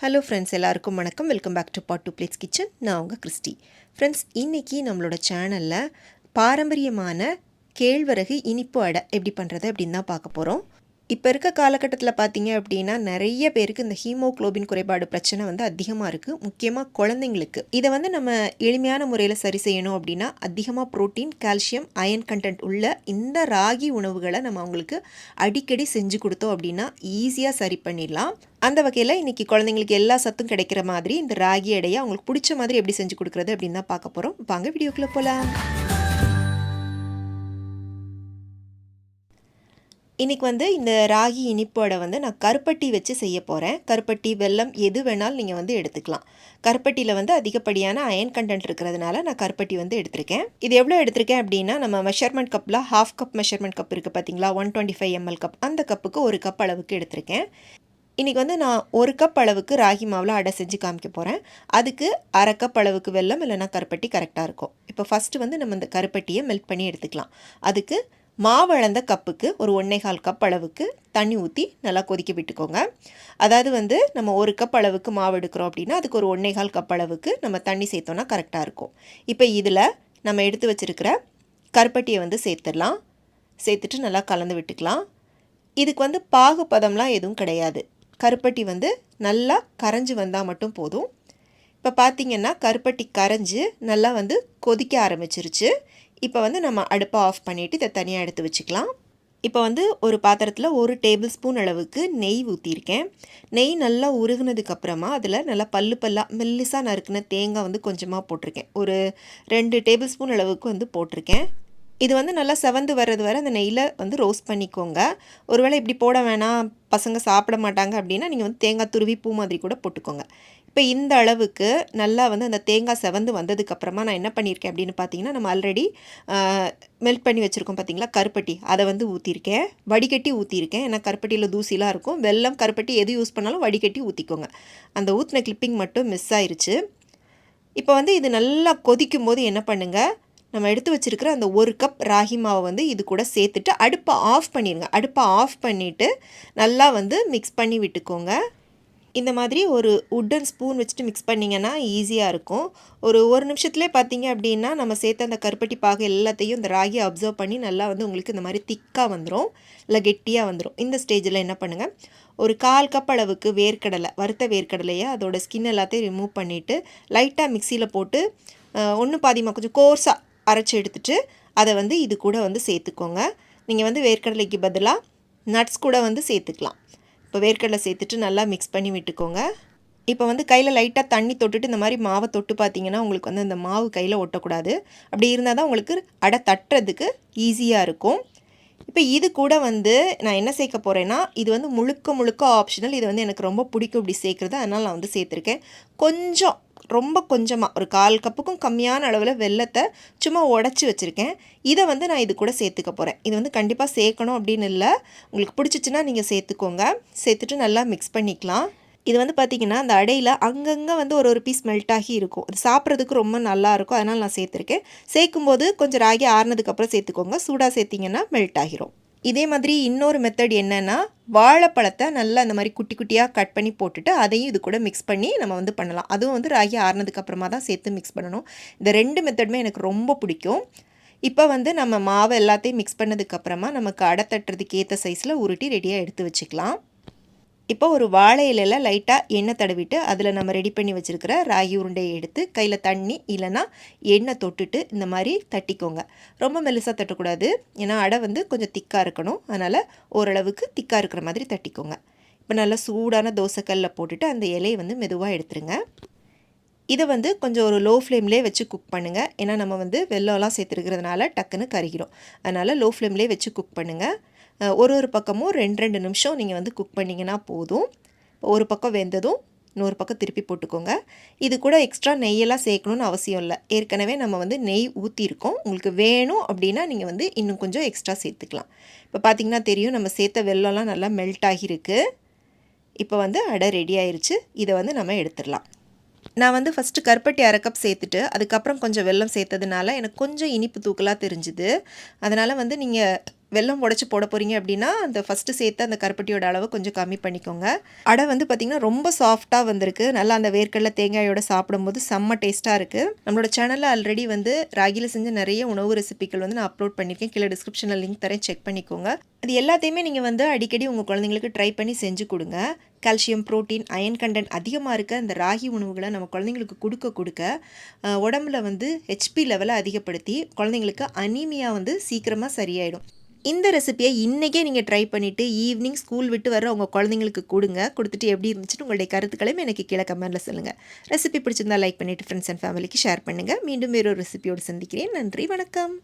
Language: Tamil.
ஹலோ ஃப்ரெண்ட்ஸ் எல்லாருக்கும் வணக்கம். Welcome back to pot to plates kitchen நான் உங்கள் கிறிஸ்டி. ஃப்ரெண்ட்ஸ் இன்றைக்கி நம்மளோட சேனலில் பாரம்பரியமான கேழ்வரகு இனிப்பு அடை எப்படி பண்ணுறது அப்படின்னு தான் பார்க்க போகிறோம் இப்போ இருக்க காலகட்டத்தில் பார்த்தீங்க அப்படின்னா நிறைய பேருக்கு இந்த ஹீமோக்ளோபின் குறைபாடு பிரச்சனை வந்து அதிகமாக இருக்குது முக்கியமாக குழந்தைங்களுக்கு. இதை வந்து நம்ம எளிமையான முறையில் சரி செய்யணும் அப்படின்னா அதிகமாக ப்ரோட்டீன் கால்சியம் அயன் கண்டென்ட் உள்ள இந்த ராகி உணவுகளை நம்ம அவங்களுக்கு அடிக்கடி செஞ்சு கொடுத்தோம் அப்படின்னா ஈஸியாக சரி பண்ணிடலாம். அந்த வகையில் இன்றைக்கி குழந்தைங்களுக்கு எல்லா சத்தும் கிடைக்கிற மாதிரி இந்த ராகி எடையை அவங்களுக்கு பிடிச்ச மாதிரி எப்படி செஞ்சு கொடுக்குறது அப்படின்னு தான் பார்க்க போகிறோம் வாங்க வீடியோக்குள்ளே போகலாம் இன்றைக்கி வந்து இந்த ராகி இனிப்போட வந்து நான் கருப்பட்டி வச்சு செய்ய போகிறேன் கருப்பட்டி வெல்லம் எது வேணாலும் நீங்கள் வந்து எடுத்துக்கலாம். கருப்பட்டியில் வந்து அதிகப்படியான அயன் கண்டென்ட் இருக்கிறதுனால நான் கருப்பட்டி வந்து எடுத்திருக்கேன். இது எவ்வளோ எடுத்திருக்கேன் அப்படின்னா நம்ம மெஷர்மெண்ட் கப்பில் ஹாஃப் கப் மெஷர்மெண்ட் கப் இருக்குது பார்த்தீங்களா one twenty five ml cup அந்த கப்புக்கு ஒரு கப் அளவுக்கு எடுத்திருக்கேன். இன்றைக்கி வந்து நான் ஒரு கப் அளவுக்கு ராகி மாவில் அடை செஞ்சு காமிக்க போகிறேன் அதுக்கு அரை கப் அளவுக்கு வெல்லம் இல்லைனா கருப்பட்டி கரெக்டாக இருக்கும். இப்போ ஃபஸ்ட்டு வந்து நம்ம இந்த கருப்பட்டியை மெல்ட் பண்ணி எடுத்துக்கலாம். அதுக்கு மாவளந்த கப்புக்கு ஒரு ஒன்றேகால் கப் அளவுக்கு தண்ணி ஊற்றி நல்லா கொதிக்க விட்டுக்கோங்க. அதாவது வந்து நம்ம ஒரு கப் அளவுக்கு மாவு எடுக்கிறோம் அப்படின்னா அதுக்கு ஒரு ஒன்றேகால் கப் அளவுக்கு நம்ம தண்ணி சேர்த்தோன்னா கரெக்டாக இருக்கும். இப்போ இதில் நம்ம எடுத்து வச்சுருக்கிற கருப்பட்டியை வந்து சேர்த்துடலாம். சேர்த்துட்டு நல்லா கலந்து விட்டுக்கலாம். இதுக்கு வந்து பாகுபதம்லாம் எதுவும் கிடையாது. கருப்பட்டி வந்து நல்லா கரைஞ்சி வந்தால் மட்டும் போதும். இப்போ பார்த்திங்கன்னா கருப்பட்டி கரைஞ்சி நல்லா வந்து கொதிக்க ஆரம்பிச்சிருச்சு. இப்போ வந்து நம்ம அடுப்பை ஆஃப் பண்ணிவிட்டு இதை தனியாக எடுத்து வச்சுக்கலாம். இப்போ வந்து ஒரு பாத்திரத்தில் ஒரு டேபிள் ஸ்பூன் அளவுக்கு நெய் ஊற்றிருக்கேன் நெய் நல்லா உருகுனதுக்கப்புறமா அதில் நல்லா பல்லு பல்லாக மெல்லிசாக நறுக்குன தேங்காய் வந்து கொஞ்சமாக போட்டிருக்கேன். ஒரு ரெண்டு டேபிள் ஸ்பூன் அளவுக்கு வந்து போட்டிருக்கேன். இது வந்து நல்லா செவந்து வர்றது வரை அந்த நெய்யில் வந்து ரோஸ்ட் பண்ணிக்கோங்க. ஒருவேளை இப்படி போட வேணாம் பசங்க சாப்பிட மாட்டாங்க அப்படின்னா நீங்கள் வந்து தேங்காய் துருவி பூ மாதிரி கூட போட்டுக்கோங்க. இப்போ இந்த அளவுக்கு நல்லா வந்து அந்த தேங்காய் செவந்து வந்ததுக்கப்புறமா நான் என்ன பண்ணியிருக்கேன் அப்படின்னு பார்த்தீங்கன்னா நம்ம ஆல்ரெடி மெல்ட் பண்ணி வச்சுருக்கோம் பார்த்தீங்களா கருப்பட்டி. அதை வந்து ஊற்றிருக்கேன் வடிகட்டி ஊற்றிருக்கேன் ஏன்னா கருப்பட்டியில் தூசிலாம் இருக்கும். வெள்ளம் கருப்பட்டி எது யூஸ் பண்ணாலும் வடிகட்டி ஊற்றிக்கோங்க அந்த ஊற்றின கிளிப்பிங் மட்டும் மிஸ் ஆயிடுச்சு இப்போ வந்து இது நல்லா கொதிக்கும் போது என்ன பண்ணுங்கள் நம்ம எடுத்து வச்சுருக்கிற அந்த ஒரு கப் ராகி மாவை வந்து இது கூட சேர்த்துட்டு அடுப்பை ஆஃப் பண்ணிடுங்க அடுப்பை ஆஃப் பண்ணிவிட்டு நல்லா வந்து மிக்ஸ் பண்ணி விட்டுக்கோங்க. இந்த மாதிரி ஒரு உட்டன் ஸ்பூன் வச்சுட்டு மிக்ஸ் பண்ணிங்கன்னா ஈஸியாக இருக்கும். ஒரு ஒரு நிமிஷத்துலேயே பார்த்தீங்க அப்படின்னா நம்ம சேர்த்த அந்த கருப்பட்டி பாகு எல்லாத்தையும் இந்த ராகியை அப்சர்வ் பண்ணி நல்லா வந்து உங்களுக்கு இந்த மாதிரி திக்காக வந்துடும் இல்லை கெட்டியாக வந்துடும் இந்த ஸ்டேஜில் என்ன பண்ணுங்கள் ஒரு கால் கப் அளவுக்கு வேர்க்கடலை வறுத்த வேர்க்கடலையை அதோட ஸ்கின் எல்லாத்தையும் ரிமூவ் பண்ணிவிட்டு லைட்டாக மிக்சியில் போட்டு ஒன்று பாதிமா கொஞ்சம் கோர்ஸாக அரைச்சி எடுத்துட்டு அதை வந்து இது கூட வந்து சேர்த்துக்கோங்க. நீங்கள் வந்து வேர்க்கடலைக்கு பதிலாக நட்ஸ் கூட வந்து சேர்த்துக்கலாம். இப்போ வேர்க்கடலை சேர்த்துட்டு நல்லா மிக்ஸ் பண்ணி விட்டுக்கோங்க. இப்போ வந்து கையில் லைட்டாக தண்ணி தொட்டுட்டு இந்த மாதிரி மாவை தொட்டு பார்த்தீங்கன்னா உங்களுக்கு வந்து அந்த மாவு கையில் ஒட்டக்கூடாது. அப்படி இருந்தால் தான் உங்களுக்கு அடை தட்டுறதுக்கு ஈஸியாக இருக்கும். இப்போ இது கூட வந்து நான் என்ன சேர்க்க போகிறேன்னா இது வந்து முழுக்க முழுக்க ஆப்ஷனல் இது வந்து எனக்கு ரொம்ப பிடிக்கும் இப்படி சேர்க்குறது. அதனால் நான் வந்து சேர்த்துருக்கேன். கொஞ்சம் ரொம்ப கொஞ்சமாக ஒரு கால் கப்புக்கும் கம்மியான அளவில் வெள்ளத்தை சும்மா உடச்சி வச்சுருக்கேன். இதை வந்து நான் இது கூட சேர்த்துக்க போகிறேன் இது வந்து கண்டிப்பாக சேர்க்கணும் அப்படின்னு இல்லை. உங்களுக்கு பிடிச்சிச்சின்னா நீங்கள் சேர்த்துக்கோங்க. சேர்த்துட்டு நல்லா மிக்ஸ் பண்ணிக்கலாம். இது வந்து பார்த்திங்கன்னா அந்த அடையில் அங்கங்கே வந்து ஒரு ஒரு பீஸ் மெல்ட் ஆகி இருக்கும். அது சாப்பிட்றதுக்கு ரொம்ப நல்லாயிருக்கும் அதனால் நான் சேர்த்துருக்கேன். சேர்க்கும்போது கொஞ்சம் ராகி ஆறுனதுக்கப்புறம் சேர்த்துக்கோங்க. சூடாக சேர்த்திங்கன்னா மெல்ட் ஆகிரும். இதே மாதிரி இன்னொரு மெத்தட் என்னென்னா வாழைப்பழத்தை நல்லா அந்த மாதிரி குட்டி குட்டியாக கட் பண்ணி போட்டுட்டு அதையும் இது கூட மிக்ஸ் பண்ணி நம்ம வந்து பண்ணலாம். அதுவும் வந்து ராகி ஆறுனதுக்கப்புறமா தான் சேர்த்து மிக்ஸ் பண்ணணும். இந்த ரெண்டு மெத்தடுமே எனக்கு ரொம்ப பிடிக்கும். இப்போ வந்து நம்ம மாவை எல்லாத்தையும் மிக்ஸ் பண்ணதுக்கப்புறமா நமக்கு அடை தட்டுறதுக்கு ஏற்ற சைஸில் உருட்டி ரெடியாக எடுத்து வச்சுக்கலாம். இப்போ ஒரு வாழை இலையில் லைட்டாக எண்ணெய் தடவிட்டு அதில் நம்ம ரெடி பண்ணி வச்சுருக்கிற ராகி உருண்டையை எடுத்து கையில் தண்ணி இல்லைனா எண்ணெய் தொட்டுட்டு இந்த மாதிரி தட்டிக்கோங்க. ரொம்ப மெலுசாக தட்டக்கூடாது. ஏன்னா அடை வந்து கொஞ்சம் திக்காக இருக்கணும். அதனால் ஓரளவுக்கு திக்காக இருக்கிற மாதிரி தட்டிக்கோங்க. இப்போ நல்லா சூடான தோசைக்கல்லில் போட்டுட்டு அந்த இலையை வந்து மெதுவாக எடுத்துருங்க. இதை வந்து கொஞ்சம் ஒரு லோ ஃப்ளேம்லேயே வச்சு குக் பண்ணுங்கள் ஏன்னா நம்ம வந்து வெள்ளம்லாம் சேர்த்துருக்கிறதுனால டக்குன்னு கருகிடும் அதனால் லோ ஃப்ளேம்லேயே வச்சு குக் பண்ணுங்கள் ஒரு ஒரு பக்கமும் ரெண்டு ரெண்டு நிமிஷம் நீங்கள் வந்து குக் பண்ணிங்கன்னா போதும். ஒரு பக்கம் வெந்ததும் இன்னொரு பக்கம் திருப்பி போட்டுக்கோங்க. இது கூட எக்ஸ்ட்ரா நெய்யெல்லாம் சேர்க்கணுன்னு அவசியம் இல்லை. ஏற்கனவே நம்ம வந்து நெய் ஊற்றிருக்கோம் உங்களுக்கு வேணும் அப்படின்னா நீங்கள் வந்து இன்னும் கொஞ்சம் எக்ஸ்ட்ரா சேர்த்துக்கலாம். இப்போ பார்த்திங்கன்னா தெரியும் நம்ம சேர்த்த வெள்ளம்லாம் நல்லா மெல்ட் ஆகியிருக்கு. இப்போ வந்து அடை ரெடி ஆயிருச்சு. இதை வந்து நம்ம எடுத்துடலாம். நான் வந்து ஃபஸ்ட்டு கருப்பட்டி அரை கப் சேர்த்துட்டு அதுக்கப்புறம் கொஞ்சம் வெல்லம் சேர்த்ததுனால எனக்கு கொஞ்சம் இனிப்பு தூக்கலாக தெரிஞ்சுது. அதனால் வந்து நீங்கள் வெல்லம் உடச்சி போட போகிறீங்க அப்படின்னா அந்த ஃபஸ்ட்டு சேர்த்து அந்த கருப்பட்டியோட அளவு கொஞ்சம் கம்மி பண்ணிக்கோங்க. அடை வந்து பார்த்திங்கன்னா ரொம்ப சாஃப்டாக வந்திருக்கு. நல்லா அந்த வேர்க்கடல தேங்காயோட சாப்பிடும்போது செம்ம டேஸ்ட்டாக இருக்குது நம்மளோட சேனலில் ஆல்ரெடி வந்து ராகியில் செஞ்ச நிறைய உணவு ரெசிபிகள் வந்து நான் அப்லோட் பண்ணியிருக்கேன் கீழே டிஸ்கிரிப்ஷனில் லிங்க் தரேன். செக் பண்ணிக்கோங்க. அது எல்லாத்தையுமே நீங்கள் வந்து அடிக்கடி உங்கள் குழந்தைங்களுக்கு ட்ரை பண்ணி செஞ்சு கொடுங்க. கால்சியம் ப்ரோட்டீன் அயன் கண்டென்ட் அதிகமாக இருக்க இந்த ராகி உணவுகளை நம்ம குழந்தைங்களுக்கு கொடுக்க கொடுக்க உடம்புல வந்து ஹெச்பி லெவலை அதிகப்படுத்தி குழந்தைங்களுக்கு அனீமியா வந்து சீக்கிரமாக சரியாயிடும். இந்த ரெசிபியை இன்றைக்கே நீங்கள் ட்ரை பண்ணிவிட்டு ஈவினிங் ஸ்கூல் விட்டு வர உங்கள் குழந்தைங்களுக்கு கொடுங்க. கொடுத்துட்டு எப்படி இருந்துச்சுன்னு உங்களுடைய கருத்துக்களையும் எனக்கு கீழே கமெண்ட்டில் சொல்லுங்கள் ரெசிபி பிடிச்சிருந்தா லைக் பண்ணிவிட்டு ஃப்ரெண்ட்ஸ் அண்ட் ஃபேமிலிக்கு ஷேர் பண்ணுங்கள் மீண்டும் வேறொரு ரெசிபியோடு சந்திக்கிறேன். நன்றி வணக்கம்.